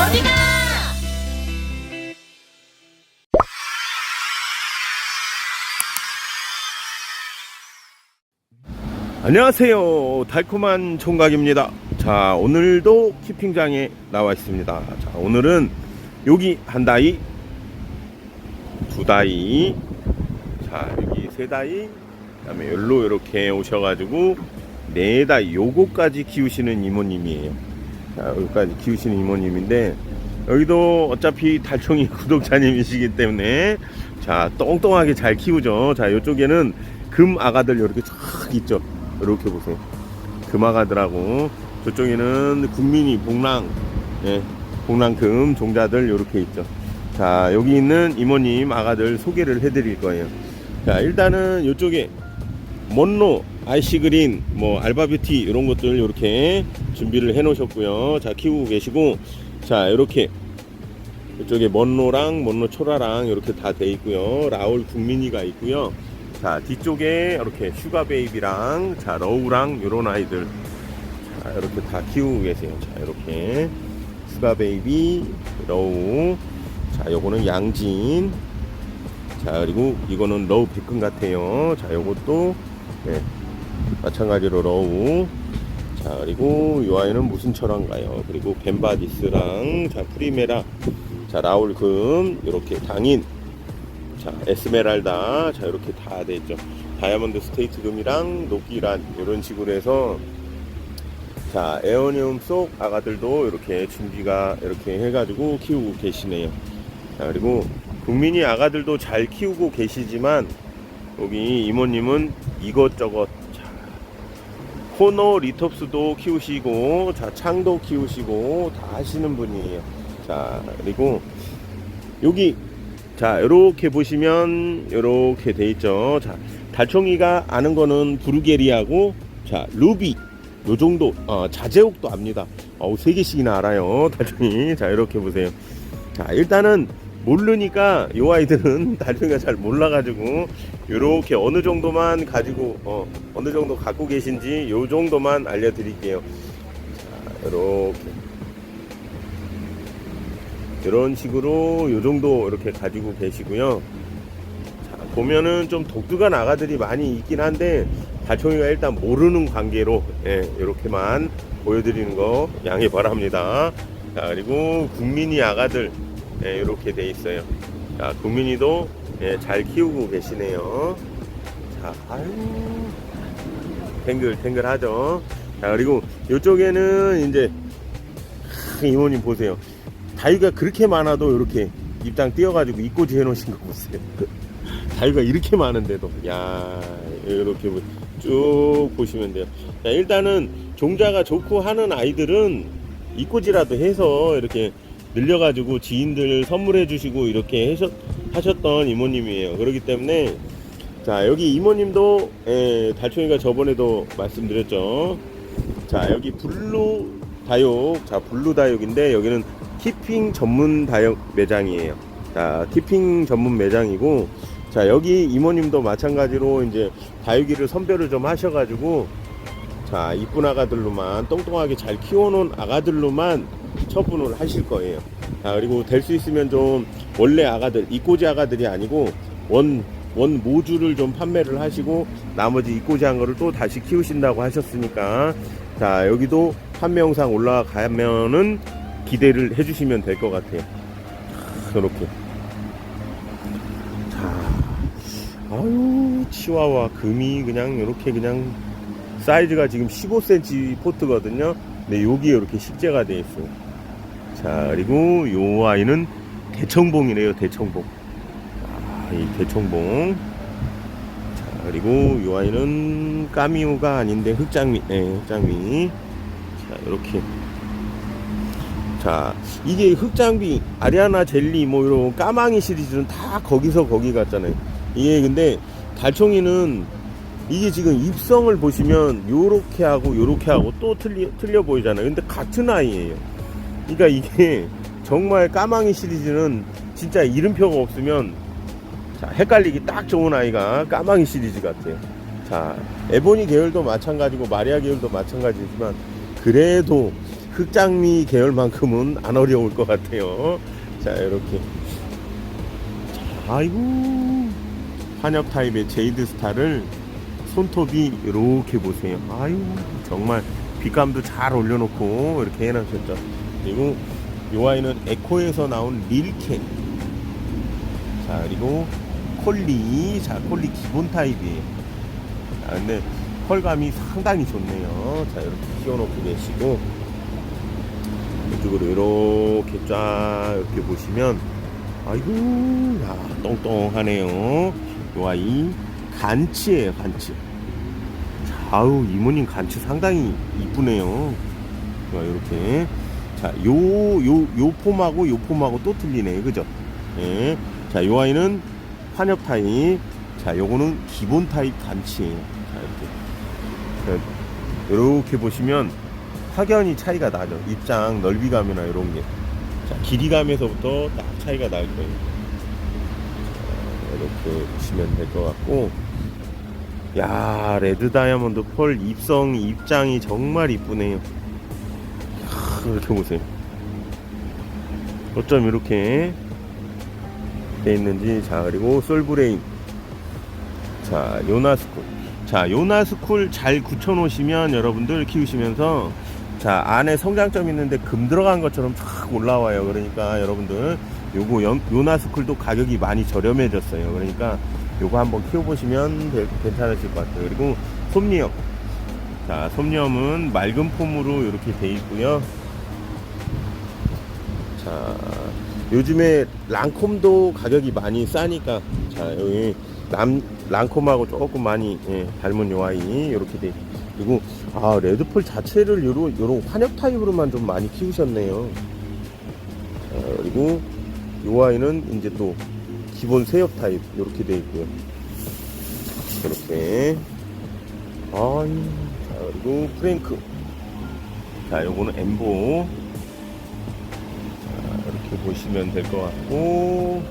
어디가? 안녕하세요. 달콤한 총각입니다. 자, 오늘도 키핑장에 나와 있습니다. 자, 오늘은 여기 한 다이, 두 다이, 자, 여기 세 다이, 그 다음에 열로 이렇게 오셔가지고 네 다이, 요거까지 키우시는 이모님이에요. 자, 여기까지 키우시는 이모님인데, 여기도 어차피 달총이 구독자님이시기 때문에, 자, 똥똥하게 잘 키우죠. 자, 이쪽에는 금 아가들 이렇게 쫙 있죠. 이렇게 보세요. 금아가들하고 저쪽에는 국민이 복랑, 예, 복랑금 종자들 이렇게 있죠. 자, 여기 있는 이모님 아가들 소개를 해드릴 거예요. 자, 일단은 이쪽에 먼로, 아이시그린, 뭐 알바뷰티 이런 것들 이렇게 준비를 해 놓으셨고요. 자, 키우고 계시고, 자, 이렇게 이쪽에 먼로랑 먼로 초라랑 이렇게 다 돼 있고요. 라울 국민이가 있고요. 자 뒤쪽에 이렇게 슈가 베이비랑 자 러우랑 요런 아이들. 자 이렇게 다 키우고 계세요. 자 이렇게. 슈가 베이비 러우. 자 요거는 양진 자 그리고 이거는 러우 백근 같아요. 자 요것도 네, 마찬가지로 러우 자 그리고 요 아이는 무슨 철화인가요 그리고 벤바디스랑 자 프리메라 자 라울금 이렇게 당인 자, 에스메랄다. 자, 이렇게 다 돼 있죠. 다이아몬드 스테이트 금이랑 노끼란 이런 식으로 해서 자, 에어니움 속 아가들도 이렇게 준비가 이렇게 해가지고 키우고 계시네요. 자, 그리고 국민이 아가들도 잘 키우고 계시지만 여기 이모님은 이것저것 자, 코너 리톱스도 키우시고 자, 창도 키우시고 다 하시는 분이에요. 자, 그리고 여기 자, 이렇게 보시면 이렇게 돼 있죠. 자, 달총이가 아는 거는 부르게리하고 자, 루비 요 정도 어, 자제옥도 압니다. 어우, 세 개씩이나 알아요. 달총이. 자, 이렇게 보세요. 자, 일단은 모르니까 요 아이들은 달총이가 잘 몰라가지고 요렇게 어느 정도만 가지고 어, 어느 정도 갖고 계신지 요 정도만 알려드릴게요. 자, 이렇게 이런 식으로 요 정도 이렇게 가지고 계시고요. 자, 보면은 좀 독특한 아가들이 많이 있긴 한데 달총이가 일단 모르는 관계로 예, 이렇게만 보여드리는 거 양해 바랍니다. 자, 그리고 국민이 아가들 예, 이렇게 돼 있어요. 자, 국민이도 예, 잘 키우고 계시네요. 자, 아유, 탱글탱글하죠. 자, 그리고 이쪽에는 이제 하, 이모님 보세요. 다이가 그렇게 많아도 이렇게 입장 띄어가지고 입꼬지 해놓으신 거 보세요. 다이가 이렇게 많은데도 야 이렇게 쭉 보시면 돼요. 자, 일단은 종자가 좋고 하는 아이들은 입꼬지라도 해서 이렇게 늘려가지고 지인들 선물해 주시고 이렇게 하셨, 하셨던 이모님이에요. 그렇기 때문에 자 여기 이모님도 예, 달총이가 저번에도 말씀드렸죠. 자 여기 블루 다육 자 블루 다육인데 여기는 키핑 전문 다육 매장이에요. 자, 키핑 전문 매장이고, 자, 여기 이모님도 마찬가지로 이제 다육이를 선별을 좀 하셔가지고, 자, 이쁜 아가들로만, 똥똥하게 잘 키워놓은 아가들로만 처분을 하실 거예요. 자, 그리고 될 수 있으면 좀 원래 아가들, 이꼬지 아가들이 아니고, 원, 원 모주를 좀 판매를 하시고, 나머지 이꼬지 한 거를 또 다시 키우신다고 하셨으니까, 자, 여기도 판매 영상 올라가면은 기대를 해주시면 될 것 같아요. 이렇게. 자, 아유, 치와와 금이 그냥 이렇게 그냥 사이즈가 지금 15cm 포트거든요. 근데 여기에 이렇게 식재가 되어 있어요. 자, 그리고 요 아이는 대청봉이래요, 대청봉. 아, 이 대청봉. 자, 그리고 요 아이는 까미우가 아닌데 흑장미, 네, 흑장미. 자, 이렇게. 자, 이게 흑장비, 아리아나 젤리, 뭐 이런 까망이 시리즈는 다 거기서 거기 같잖아요. 이게 근데 달총이는 이게 지금 입성을 보시면 요렇게 하고 요렇게 하고 또 틀려, 틀려 보이잖아요. 근데 같은 아이예요. 그러니까 이게 정말 까망이 시리즈는 진짜 이름표가 없으면 자, 헷갈리기 딱 좋은 아이가 까망이 시리즈 같아요. 자, 에보니 계열도 마찬가지고 마리아 계열도 마찬가지지만 그래도 흑장미 계열만큼은 안 어려울 것 같아요. 자, 이렇게. 자, 아이고. 환엽 타입의 제이드 스타를 손톱이 이렇게 보세요. 아유, 정말 빛감도 잘 올려놓고 이렇게 해놓으셨죠. 그리고 이 아이는 에코에서 나온 릴캔. 자, 그리고 콜리. 자, 콜리 기본 타입이에요. 자, 근데 컬감이 상당히 좋네요. 자, 이렇게 키워놓고 계시고. 이쪽으로 이렇게 쫙 이렇게 보시면, 아이고, 야, 똥똥하네요. 요 아이, 간치예요, 간치. 아우, 이모님 간치 상당히 이쁘네요. 자, 이렇게. 자, 요, 요, 요 폼하고 요 폼하고 또 틀리네. 그죠? 예. 자, 요 아이는 환엽 타입. 자, 요거는 기본 타입 간치예요. 자, 이렇게. 자, 이렇게 보시면 확연히 차이가 나죠. 입장 넓이감이나 이런 게. 자, 길이감에서부터 딱 차이가 날 거예요. 자, 이렇게 보시면 될 것 같고. 야, 레드 다이아몬드 펄 입성 입장이 정말 이쁘네요. 하, 이렇게 보세요. 어쩜 이렇게 돼 있는지. 자, 그리고 솔브레인. 자, 요나스쿨. 자, 요나스쿨 잘 굳혀 놓으시면 여러분들 키우시면서 자, 안에 성장점 있는데 금 들어간 것처럼 쫙 올라와요. 그러니까 여러분들 요거 연- 요나스쿨도 가격이 많이 저렴해졌어요. 그러니까 요거 한번 키워보시면 되- 괜찮으실 것 같아요. 그리고 솜니엄. 자, 솜니엄은 맑은 폼으로 이렇게 돼 있고요. 자, 요즘에 랑콤도 가격이 많이 싸니까 자, 여기 남, 랑콤하고 조금 많이 예, 닮은 요 아이 이렇게 돼 그리고 아 레드폴 자체를 요런 요런 환엽 타입으로만 좀 많이 키우셨네요. 자, 그리고 요 아이는 이제 또 기본 세엽 타입 이렇게 돼 있고요. 이렇게 아이 자 그리고 프랭크 자 요거는 엠보 보시면 될 것 같고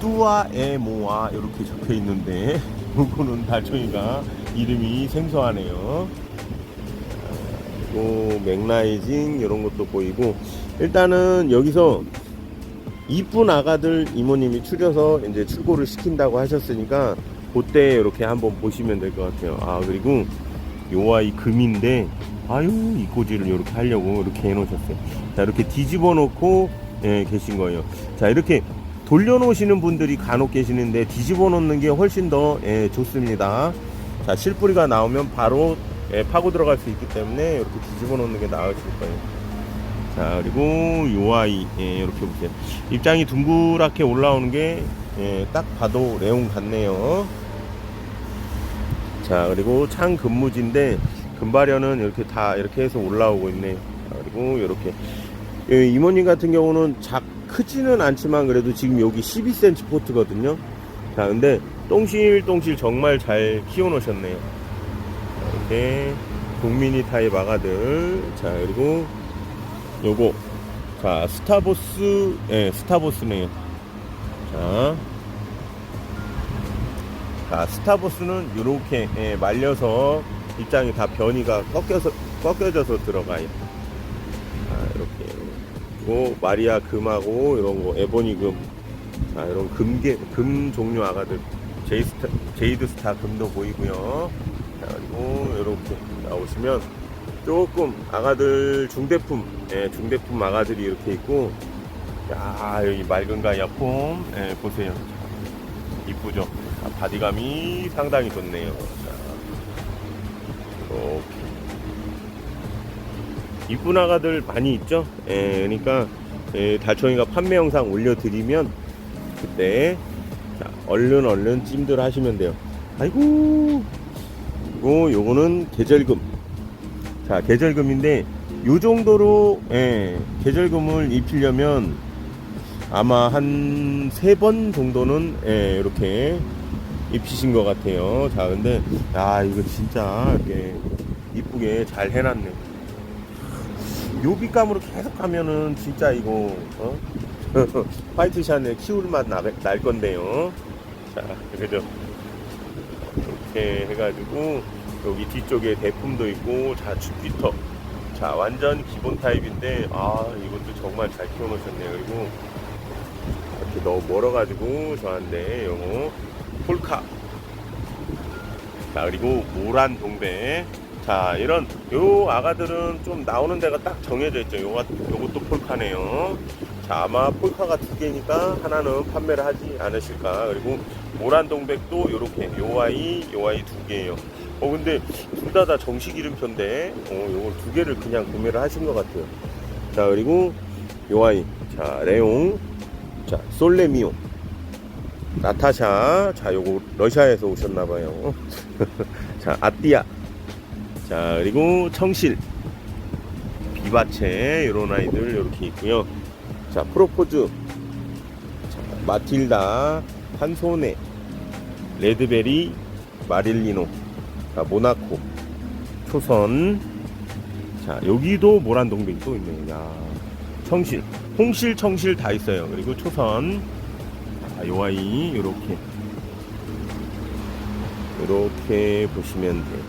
뚜아 에모아 이렇게 적혀 있는데 요거는 달총이가 이름이 생소하네요. 그리고 맥라이징 이런 것도 보이고 일단은 여기서 이쁜 아가들 이모님이 추려서 이제 출고를 시킨다고 하셨으니까 그때 이렇게 한번 보시면 될 것 같아요. 아 그리고 요 아이 금인데 아유 이꼬지를 이렇게 하려고 이렇게 해놓으셨어요. 자 이렇게 뒤집어 놓고 예, 계신 거예요. 자 이렇게 돌려놓으시는 분들이 간혹 계시는데 뒤집어 놓는 게 훨씬 더 예, 좋습니다. 자 실뿌리가 나오면 바로 예, 파고 들어갈 수 있기 때문에 이렇게 뒤집어 놓는 게 나으실 거예요. 자 그리고 요 아이 예, 이렇게 보세요. 입장이 둥그랗게 올라오는 게 예, 딱 봐도 레옹 같네요. 자 그리고 창 근무지인데 금발현은 이렇게 다 이렇게 해서 올라오고 있네요. 자, 그리고 이렇게 예, 이모님 같은 경우는 작 크지는 않지만 그래도 지금 여기 12cm 포트거든요. 자 근데 똥실똥실 정말 잘 키워놓으셨네요. 자, 이렇게 동미니 타입 아가들 자 그리고 요거 자 스타보스 예 스타보스네요. 자 자, 스타보스는 이렇게 예, 말려서 입장이 다 변이가 꺾여서 꺾여져서 들어가요. 자, 이렇게 그리고 마리아 금하고 이런 거 에보니 금, 자 이런 금계 금 종류 아가들 제이스타 제이드 스타 금도 보이고요. 자 그리고 이렇게 나오시면 조금 아가들 중대품 예, 중대품 아가들이 이렇게 있고 야 여기 맑은 가야 폼 예, 보세요. 이쁘죠? 아, 바디감이 상당히 좋네요. 자, 이렇게. 이쁜 아가들 많이 있죠? 예, 그러니까 예, 달총이가 판매 영상 올려드리면 그때 자, 얼른 얼른 찜들 하시면 돼요. 아이고 그리고 요거는 계절금. 자 계절금인데 요 정도로 예, 계절금을 입히려면 아마 한 세 번 정도는 예, 이렇게 입히신 것 같아요. 자, 근데 야 이거 진짜 이렇게 이쁘게 잘 해놨네. 요 빛감으로 계속 하면은 진짜 이거 어? 화이트 샤넬 키울 맛날 건데요. 자, 그죠? 이렇게 해가지고 여기 뒤쪽에 대품도 있고 자 주피터 자 완전 기본 타입인데 아 이것도 정말 잘 키워놓으셨네요 그리고 이렇게 너무 멀어가지고 저한테 요거 폴카. 자 그리고 모란 동배. 자 이런 요 아가들은 좀 나오는 데가 딱 정해져 있죠. 요거 요것도 폴카네요. 자 아마 폴카가 두 개니까 하나는 판매를 하지 않으실까. 그리고 모란 동백도 요렇게 요 아이 요 아이 두 개예요. 어 근데 둘 다 다 정식 이름표인데 어 요걸 두 개를 그냥 구매를 하신 것 같아요. 자 그리고 요 아이. 자 레옹. 자 솔레미오 나타샤. 자 요거 러시아에서 오셨나봐요. 자 아띠아. 자 그리고 청실. 비바체 요런 아이들 이렇게 있고요. 자 프로포즈. 자, 마틸다 한소네 레드베리 마릴리노 자 모나코 초선. 자 여기도 모란 동백이 또 있네요. 야 청실. 홍실 청실 다 있어요. 그리고 초선 자, 요 아이 요렇게. 요렇게 보시면 돼요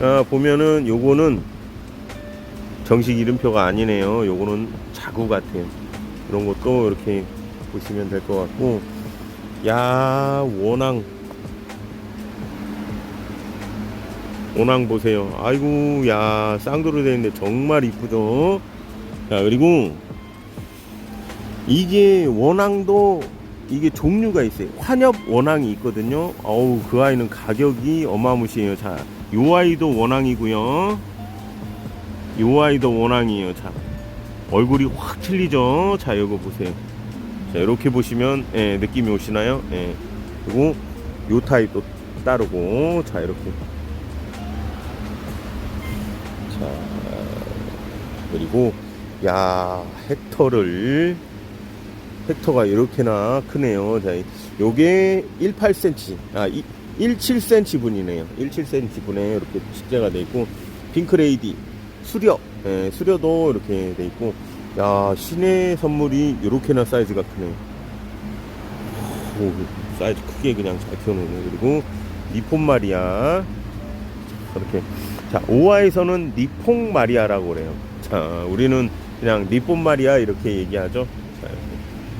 아, 보면은 요거는 정식 이름표가 아니네요. 요거는 자구 같아요 그런 것도 이렇게 보시면 될 것 같고. 야 원앙. 원앙 보세요. 아이고 야 쌍도로 되는데 정말 이쁘죠? 자 그리고 이게 원앙도 이게 종류가 있어요. 환엽 원앙이 있거든요. 어우 그 아이는 가격이 어마무시해요. 자 요 아이도 원앙이고요. 요 아이도 원앙이에요. 자 얼굴이 확 틀리죠? 자 이거 보세요. 자 이렇게 보시면 예, 느낌이 오시나요? 예. 그리고 요 타입도 따르고 자 이렇게. 자 그리고 야 헥터를 헥터가 이렇게나 크네요. 자 요게 18cm 아 17cm 분이네요. 17cm 분에 이렇게 식재가 돼 있고 핑크레이디 수려 예, 수려도 이렇게 돼 있고 야 신의 선물이 이렇게나 사이즈가 크네요. 오, 사이즈 크게 그냥 잘 키워놓네. 그리고 니폰 마리아. 이렇게. 자 오아에서는 니퐁 마리아라고 그래요. 자 우리는 그냥 니폰 마리아 이렇게 얘기하죠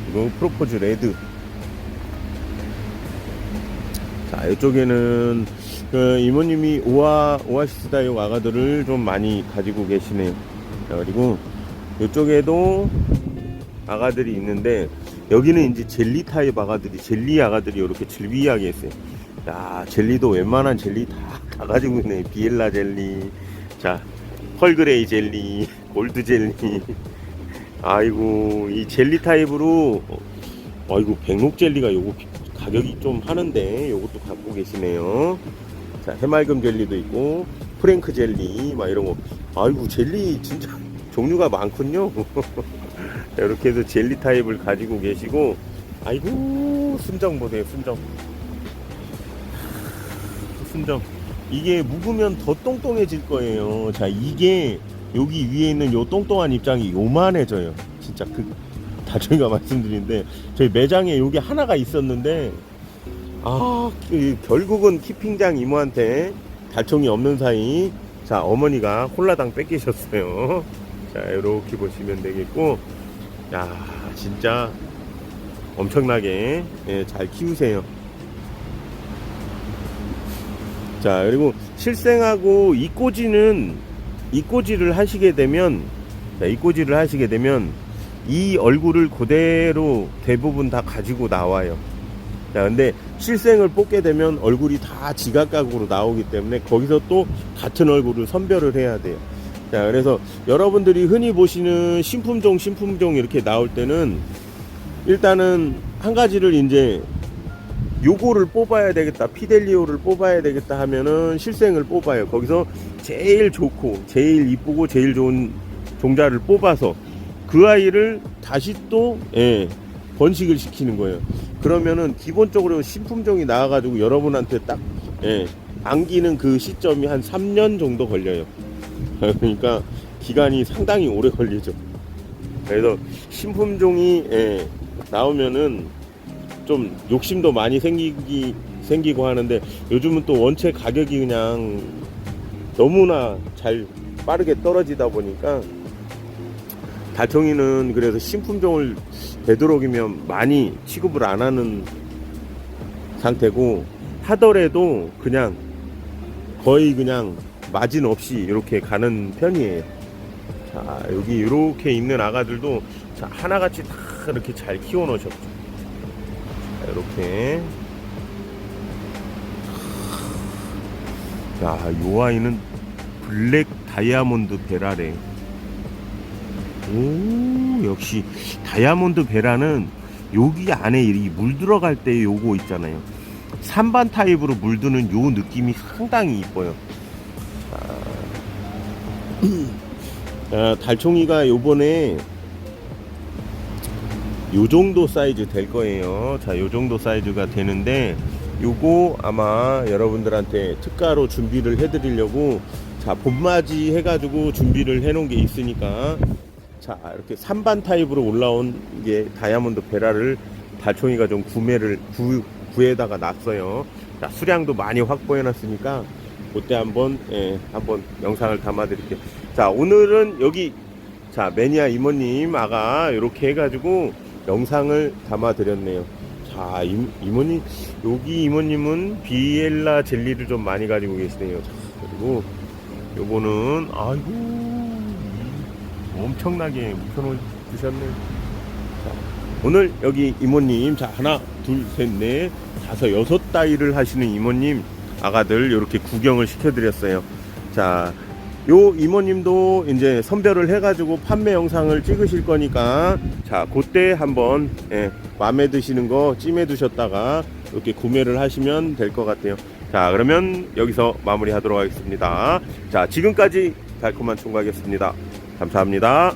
자 그리고 프로포즈 레드. 자 이쪽에는 그 이모님이 오아 오아시스 다이옥 아가들을 좀 많이 가지고 계시네요. 자, 그리고 이쪽에도 아가들이 있는데 여기는 이제 젤리 타입 아가들이 젤리 아가들이 이렇게 질비하게 있어요. 야 젤리도 웬만한 젤리 다, 다 가지고 있네. 비엘라 젤리 자 펄그레이 젤리 골드 젤리 아이고 이 젤리 타입으로 어, 아이고 백록 젤리가 요거 비- 가격이 좀 하는데 요것도 갖고 계시네요. 자 해맑음 젤리도 있고 프랭크 젤리 막 이런 거. 아이고 젤리 진짜 종류가 많군요. 자, 이렇게 해서 젤리 타입을 가지고 계시고 아이고 순정 보세요 순정. 순정. 이게 묵으면 더 똥똥해질 거예요. 자 이게 여기 위에 있는 요 똥똥한 입장이 요만해져요. 진짜 그 다저희가 말씀드리는데 저희 매장에 여기 하나가 있었는데 아 그, 결국은 키핑장 이모한테 달총이 없는 사이 자 어머니가 홀라당 뺏기셨어요. 자 이렇게 보시면 되겠고 야 진짜 엄청나게 예, 잘 키우세요. 자 그리고 실생하고 이 꼬지는 이꼬지를 하시게 되면 자, 이꼬지를 하시게 되면 이 얼굴을 그대로 대부분 다 가지고 나와요. 자 근데 실생을 뽑게 되면 얼굴이 다 지각각으로 나오기 때문에 거기서 또 같은 얼굴을 선별을 해야 돼요. 자 그래서 여러분들이 흔히 보시는 신품종 신품종 이렇게 나올 때는 일단은 한 가지를 이제 요거를 뽑아야 되겠다 피델리오를 뽑아야 되겠다 하면은 실생을 뽑아요. 거기서 제일 좋고 제일 이쁘고 제일 좋은 종자를 뽑아서 그 아이를 다시 또 예, 번식을 시키는 거예요. 그러면은 기본적으로 신품종이 나와가지고 여러분한테 딱 예, 안기는 그 시점이 한 3년 정도 걸려요. 그러니까 기간이 상당히 오래 걸리죠. 그래서 신품종이 예, 나오면은 좀 욕심도 많이 생기기 생기고 하는데 요즘은 또 원체 가격이 그냥 너무나 잘 빠르게 떨어지다 보니까 달청이는 그래서 신품종을 되도록이면 많이 취급을 안 하는 상태고 하더라도 그냥 거의 그냥 마진 없이 이렇게 가는 편이에요. 자 여기 이렇게 있는 아가들도 자, 하나같이 다 이렇게 잘 키워 놓으셨죠. 자, 이렇게 자, 요 아이는 블랙 다이아몬드 베라래. 오, 역시 다이아몬드 베라는 여기 안에 이 물 들어갈 때 요거 있잖아요. 산반 타입으로 물드는 요 느낌이 상당히 이뻐요. 자, 자, 달총이가 요번에 요 정도 사이즈 될 거예요. 자, 요 정도 사이즈가 되는데 요거 아마 여러분들한테 특가로 준비를 해 드리려고 자 봄맞이 해가지고 준비를 해 놓은 게 있으니까 자 이렇게 3반 타입으로 올라온 이게 다이아몬드 베라를 달총이가 좀 구매를 구, 구에다가 놨어요. 자 수량도 많이 확보해 놨으니까 그때 한번 예, 한번 영상을 담아 드릴게요. 자 오늘은 여기 자 매니아 이모님 아가 이렇게 해가지고 영상을 담아드렸네요. 자 이, 이모님 여기 이모님은 비엘라 젤리를 좀 많이 가지고 계시네요. 자, 그리고 요거는 아이고 엄청나게 묵혀놓 드셨네. 자, 오늘 여기 이모님 자 하나 둘 셋 넷 다섯 여섯 다이를 하시는 이모님 아가들 이렇게 구경을 시켜드렸어요. 자. 요 이모님도 이제 선별을 해가지고 판매 영상을 찍으실 거니까 자 그때 한번 예, 마음에 드시는 거 찜해 두셨다가 이렇게 구매를 하시면 될 것 같아요. 자 그러면 여기서 마무리 하도록 하겠습니다. 자 지금까지 달콤한 총각이었습니다. 감사합니다